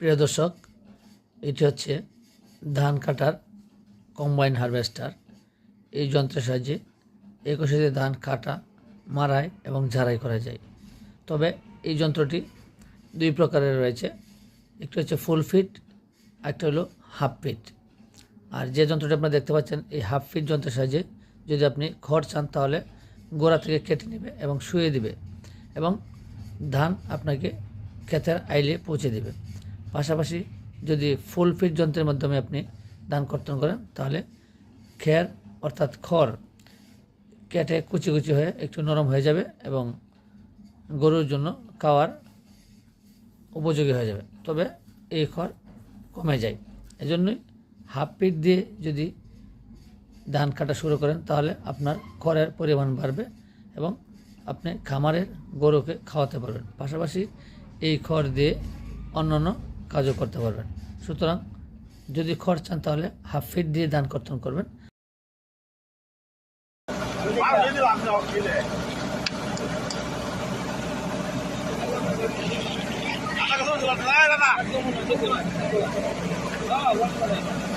প্রিয় দর্শক, এটি হচ্ছে ধান কাটার কম্বাইন হারভেস্টার। এই যন্ত্রের সাহায্যে সাথে ধান কাটা মারাই এবং ঝাড়াই করা যায়। তবে এই যন্ত্রটি দুই প্রকারের রয়েছে। একটি হচ্ছে ফুল ফিট একটা হলো হাফ ফিট। আর যে যন্ত্রটি আপনারা দেখতে পাচ্ছেন, এই হাফ ফিট যন্ত্রের সাহায্যে যদি আপনি খড় চান, তাহলে গোড়া থেকে কেটে নেবে এবং শুয়ে দিবে এবং ধান আপনাকে ক্ষেতের আইলে পৌঁছে দেবে। পাশাপাশি যদি ফুল ফিট যন্ত্রের মাধ্যমে আপনি ধান কর্তন করেন, তাহলে খের অর্থাৎ খড় কেটে কুচি কুচি হয়ে একটু নরম হয়ে যাবে এবং গরুর জন্য খাওয়ার উপযোগী হয়ে যাবে। তবে এই খড় কমে যায়। এজন্যই হাফ পিট দিয়ে যদি ধান কাটা শুরু করেন, তাহলে আপনার খড়ের পরিমাণ বাড়বে এবং আপনি খামারের গরুকে খাওয়াতে পারবেন। পাশাপাশি এই খড় দিয়ে অন্যান্য কাজও করতে পারবেন। সুতরাং যদি খড় চান তাহলে হাফ ফিট দিয়ে দান কর্তন করবেন। 아,